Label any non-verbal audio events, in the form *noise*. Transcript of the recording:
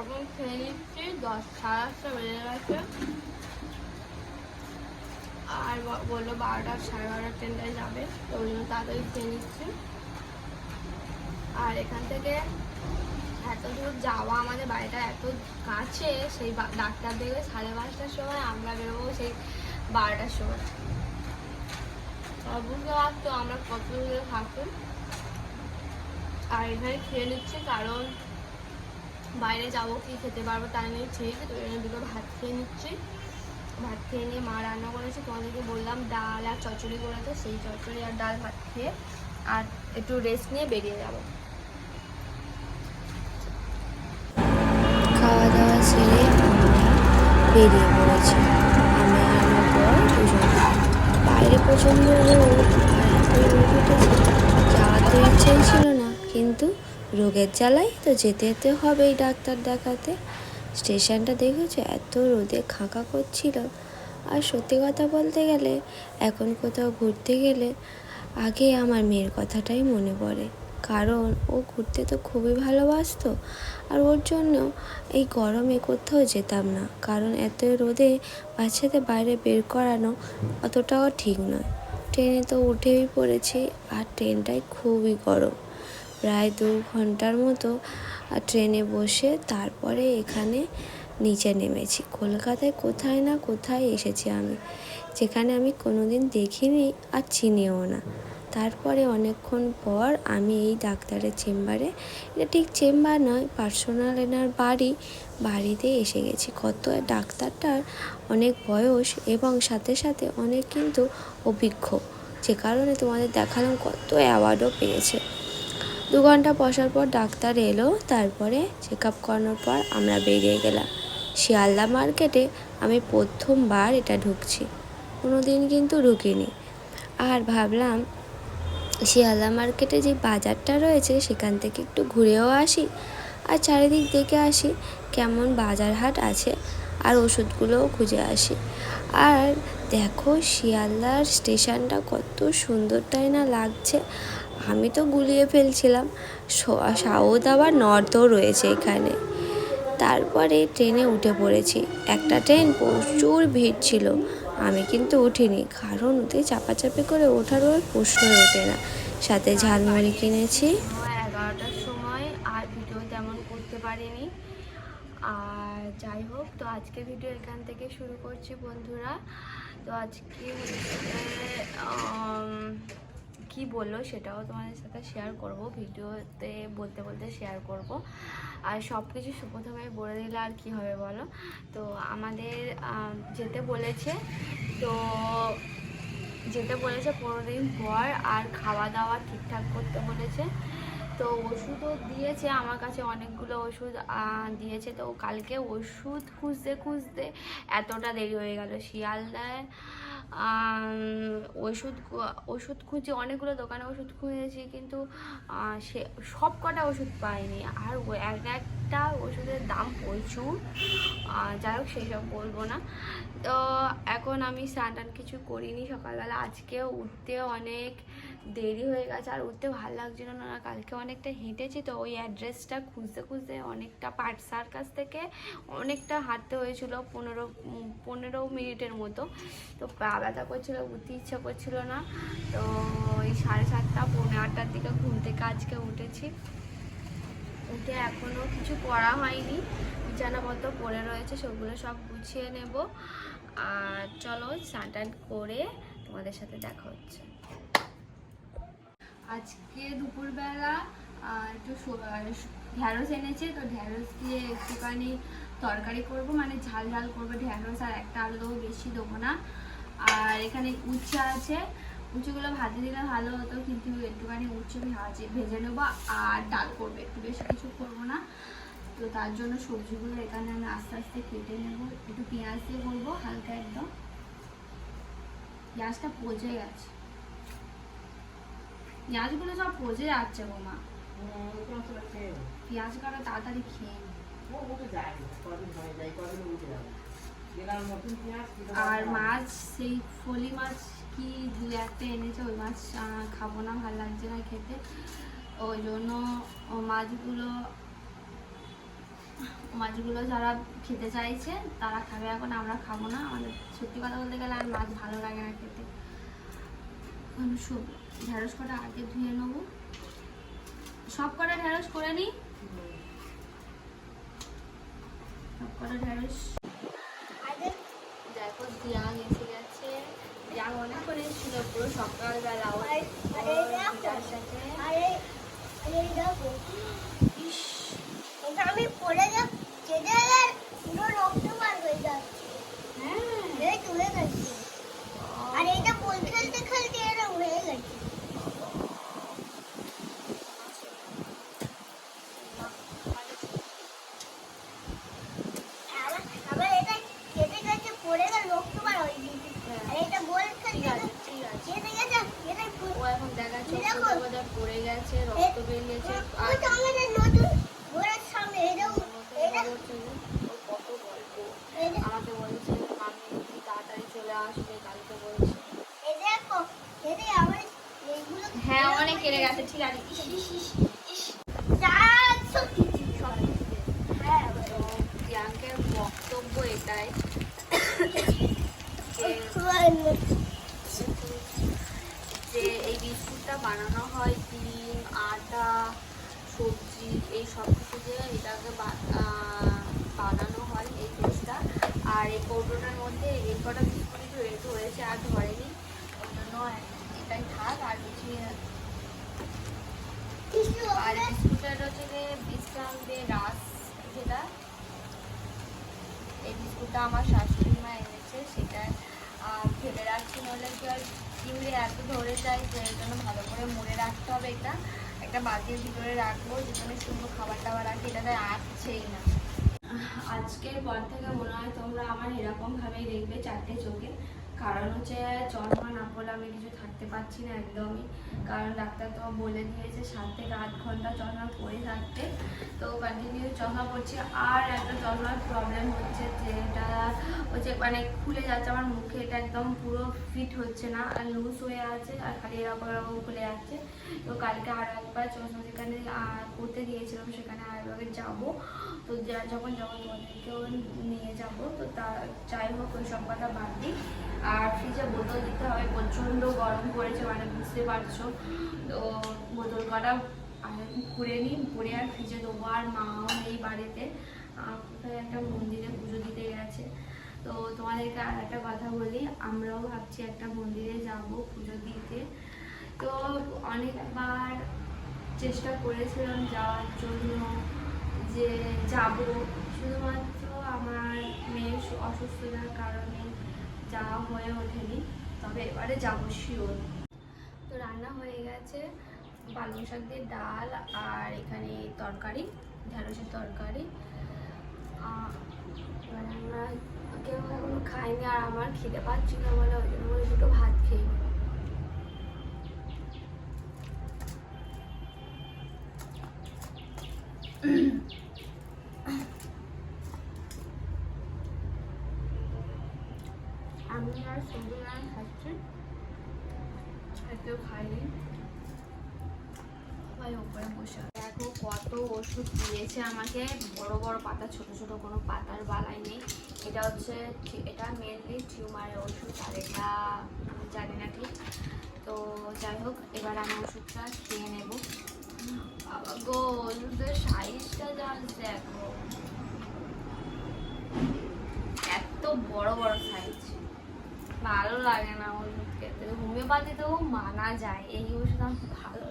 এখন খেয়ে নিচ্ছি দশ সাড়ে দশটা বেজে গেছে আর বলল বারোটা সাড়ে বারোটার ট্রেনটায় যাবে তো ওই জন্য তাড়াতাড়ি খেয়ে নিচ্ছি আর এখান থেকে এত দূর যাওয়া আমাদের বাড়িটা এত কাছে সেই ডাক্তার দেখবে সাড়ে পাঁচটার সময় আমরা বেরোবো সেই বারোটার সময় বুঝতে পারতো আমরা কত দূরে থাকি আর এখানে খেয়ে নিচ্ছি কারণ বাইরে যাব, কি খেতে পারব তাই নিয়ে ঠিক, তো জন্য দুটো ভাত খেয়ে নিচ্ছি। ভাত খেয়ে নিয়ে মা রান্না করেছে, তোমাদেরকে বললাম ডাল আর চচ্চড়ি করেছে সেই চচ্চড়ি আর ডাল ভাত খেয়ে আর একটু রেস্ট নিয়ে বেরিয়ে যাব। খাওয়া দাওয়া সেরে বেরিয়ে আমি বাইরে প্রচণ্ড যাওয়ার তো ইচ্ছাই ছিল না, কিন্তু রোগের জ্বালাই তো যেতে যেতে হবেই ডাক্তার দেখাতে। স্টেশনটা দেখেছ? এত রোদে খাঁকা করছিল। আর সত্যি কথা বলতে গেলে, এখন কোথাও ঘুরতে গেলে আগে আমার মেয়ের কথাটাই মনে পড়ে। কারণ ও ঘুরতে তো খুবই ভালোবাসতো। আর ওর জন্য এই গরমে কোথাও যেতাম না। কারণ এত রোদে বাচ্চাদের বাইরে বের করানো অতটাও ঠিক নয়। ট্রেনে তো উঠেই পড়েছি, আর ট্রেনটাই খুবই গরম। প্রায় দু ঘণ্টার মতো ট্রেনে বসে তারপরে এখানে নিচে নেমেছি। কলকাতায় কোথায় না কোথায় এসেছি আমি। যেখানে আমি কোনোদিন দেখিনি আর চিনিও না। তারপরে অনেকক্ষণ পর আমি এই ডাক্তারের চেম্বারে, এটা ঠিক চেম্বার নয়, পার্সোনাল এনার বাড়ি, বাড়িতে এসে গেছি। কত ডাক্তারটার অনেক বয়স এবং সাথে সাথে অনেক কিন্তু অভিজ্ঞ। যে কারণে তোমাদের দেখালাম কত অ্যাওয়ার্ডও পেয়েছে। দু ঘণ্টা বসার পর ডাক্তার এলো, তারপরে চেক আপ করানোর পর আমরা বেরিয়ে গেলাম। শিয়ালদা মার্কেটে আমি প্রথমবার এটা ঢুকছি। কোনো দিন কিন্তু ঢুকিনি। আর ভাবলাম, শিয়ালদা মার্কেটে যে বাজারটা রয়েছে, সেখান থেকে একটু ঘুরেও আসি আর চারিদিক দেখে আসি কেমন বাজার হাট আছে আর ওষুধগুলোও খুঁজে আসি। আর দেখো, শিয়ালদার স্টেশনটা কত সুন্দর তাই না লাগছে। আমি তো গুলিয়ে ফেলছিলাম। সাউথ আবার নর্থও রয়েছে এখানে। তারপরে ট্রেনে উঠে পড়েছি। একটা ট্রেন প্রচুর ভিড় ছিল। আমি কিন্তু উঠিনি, কারণ ওতে চাপাচাপি করে ওঠার ওর প্রশ্নই ওঠে না। সাথে ঝালমুড়ি কিনেছি। এগারোটার সময় আর ভিডিও তেমন করতে পারিনি। আর যাই হোক, তো আজকে ভিডিও এখান থেকে শুরু করছি বন্ধুরা। তো আজকে কি বলল সেটাও তোমাদের সাথে শেয়ার করব, ভিডিওতে বলতে বলতে শেয়ার করব। আর সব কিছু প্রথমে বলে দিলে আর কি হবে বলো? তো আমাদের যেতে বলেছে, তো যেতে বলেছে পনেরো দিন পর আর খাওয়া দাওয়া ঠিকঠাক করতে বলেছে। তো ওষুধও দিয়েছে, আমার কাছে অনেকগুলো ওষুধ দিয়েছে। তো কালকে ওষুধ খুঁজতে খুঁজতে এতটা দেরি হয়ে গেল। শিয়ালদায় ওষুধ ওষুধ খুঁজে অনেকগুলো দোকানে ওষুধ খুঁজেছি, কিন্তু সে, সব কটা ওষুধ পাইনি। আর এক একটা ওষুধের দাম প্রচুর যাই হোক সেই সব বলব না। তো এখন আমি স্নান টান কিছু করিনি সকালবেলা। আজকে উঠতে অনেক দেরি হয়ে গেছে আর উঠতে ভালো লাগছিল না। কালকে অনেকটা হেঁটেছি তো ওই অ্যাড্রেসটা খুঁজতে খুঁজতে অনেকটা পাট সার্কাস থেকে অনেকটা হাঁটতে হয়েছিল পনেরো পনেরো মিনিটের মতো। তো ব্যথা করছিল, উঠতে ইচ্ছা করছিল না। তো ওই সাড়ে সাতটা, পৌনে আটটার দিকে ঘুম থেকে আজকে উঠেছি। উঠে এখনও কিছু করা হয়নি। বিছানাপত্র পড়ে রয়েছে, সেগুলো সব গুছিয়ে নেব। আর চলো স্নান করে তোমাদের সাথে দেখা হচ্ছে। আজকে দুপুরবেলা একটু ঢ্যাঁড়স এনেছে, তো ঢ্যাঁড়স দিয়ে একটুখানি তরকারি করব মানে ঝাল ঝাল করব ঢ্যাঁড়স আর একটা আলু বেশি দেবো না। আর এখানে উচ্ছে আছে উঁচুগুলো ভাজে দিলে ভালো হতো, কিন্তু একটুখানি উচ্ছে ভাজে, ভেজে নেব আর ডাল করব, একটু বেশি কিছু করব না। তো তার জন্য সবজিগুলো এখানে আমি আস্তে আস্তে কেটে নেব, একটু পেঁয়াজ দিয়ে করব, হালকা একদম। পেঁয়াজটা পচে গেছে। পেঁয়াজগুলো সব পচে যাচ্ছে গো মা পেঁয়াজ কাটা তাড়াতাড়ি খেয়ে আর মাছ সেই ফলি মাছ কি দু একটা এনেছে ওই মাছ খাব না ভালো লাগছে না খেতে ওই জন্য মাছগুলো মাছগুলো যারা খেতে চাইছে তারা খাবে এখন আমরা খাব না আমাদের সত্যি কথা বলতে গেলে আর মাছ ভালো লাগে না খেতে এখন ঢেঁড়স কটা আগে ধুয়ে নেব সব কটা ঢেঁড়স করে নিই সব কটা ঢেঁড়স দেখো দিয়াং এসে গেছে দিয়াং অনেক করে এসেছিল পুরো সকালবেলা ওর। সাথে আরে আরে দেখো ইস এটা আমি পড়ে যা কেটে গেলে পুরো রক্ত বার হয়ে যাচ্ছে হ্যাঁ এই তুলে গেছে আর এটা বল খেলতে খেলতে এরকম হয়ে গেছে আবার আবার এটা কেটে গেছে পড়ে গেল রক্ত বার হয়ে গেছে আর এটা বল ঠিক খেলতে আছে ঠিক আছে কেটে গেছে এটা ও এখন দেখা দেখো। চোখে বোধহয় পড়ে গেছে রক্ত বেরিয়েছে আর ওই তো আমাদের নতুন ঘোড়ার সামনে এটাও এটা হচ্ছে যে ওর কত গল্প। এটা আমাকে বলছে মামি তাড়াতাড়ি চলে আসবে কালকে বলছে। এই দেখো এটা আমার এইগুলো হ্যাঁ অনেক কেড়ে গেছে ঠিক আছে। হ্যাঁ প্রিয়াঙ্কের বক্তব্য এটাই *coughs* যে যে এই বিস্কুটটা বানানো হয়, ডিম, আটা, সবজি, এই সব কিছু দিয়ে এটাকে বানানো হয় এই টেস্টটা আর এই কৌটোটার মধ্যে এই কটা বিস্কুটই রয়েছে হয়েছে, আর ধরেনি। ওই জন্য এটাই থাক, আর কিছুই আর বিস্কুটের হচ্ছে যে বিশ্রাম দিয়ে রাস যেটা। এই বিস্কুটটা আমার শাশুড়ি মা এনেছে, সেটা ফেলে রাখছি নইলে কি হয় কিনলে এত ধরে যায় যে জন্য ভালো করে মুড়ে রাখতে হবে এটা। একটা বাটির ভিতরে রাখব, যেখানে সুন্দর খাবার টাবার রাখি এটাতে আসছেই না। আজকের পর থেকে মনে হয় তোমরা আমার এরকমভাবেই দেখবে চারটে চোখে। কারণ হচ্ছে চশমা না পড়লে আমি কিছু থাকতে পারছি না একদমই। কারণ ডাক্তার তো বলে দিয়েছে সাত থেকে আট ঘণ্টা চশমা পরে থাকতে। তো কন্টিনিউ চশমা পড়ছি। আর একটা চশমার প্রবলেম হচ্ছে যে এটা হচ্ছে মানে খুলে যাচ্ছে আমার মুখে, এটা একদম পুরো ফিট হচ্ছে না আর লুজ হয়ে আছে আর খালি এরকম এরকম খুলে যাচ্ছে। তো কালকে আর একবার চশমা যেখানে করতে দিয়েছিলাম সেখানে আর একবার যাব। তো যা, যখন যখন তোমাদেরকেও নিয়ে যাব, তো তা, যাই হোক, ওই সব কথা বাদ দিই। আর ফ্রিজে বোতল দিতে হবে প্রচণ্ড গরম পড়েছে মানে বুঝতে পারছ। তো বোতল কটা করে নিই ভরে আর ফ্রিজে দেবো। আর মাও নেই বাড়িতে। কোথায় একটা মন্দিরে পুজো দিতে গেছে। তো তোমাদেরকে আর একটা কথা বলি, আমরাও ভাবছি একটা মন্দিরে যাব পুজো দিতে। তো অনেকবার চেষ্টা করেছিলাম যাওয়ার জন্য। যে যাব শুধুমাত্র আমার মেয়ের অসুস্থতার কারণে যাওয়া হয়ে ওঠেনি, তবে এবারে যাব শিওর তো রান্না হয়ে গেছে, পালং শাক দিয়ে ডাল আর এখানে তরকারি ঢেঁড়সের তরকারি। আমরা কেউ এখনও খাইনি আর আমার খিদে পাচ্ছিল বলে ওই জন্য দুটো ভাত খেয়ে নেব। আমি আর সবজি আর খাচ্ছি আর কেউ খাইনি সবাই দেখো কত ওষুধ দিয়েছে আমাকে। বড় বড় পাতা, ছোট ছোট কোনো পাতার বালাই নেই। এটা হচ্ছে এটা মেনলি টিউমারের ওষুধ আর এটা জানি না ঠিক। তো যাই হোক, এবার আমি ওষুধটা খেয়ে নেব। গো, ওষুধের সাইজটা জাস্ট দেখো। এত বড় বড় সাইজ ভালো লাগে না ওষুধ খেতে। হোমিওপ্যাথিতেও মানা যায়। এই ওষুধ আমার ভালো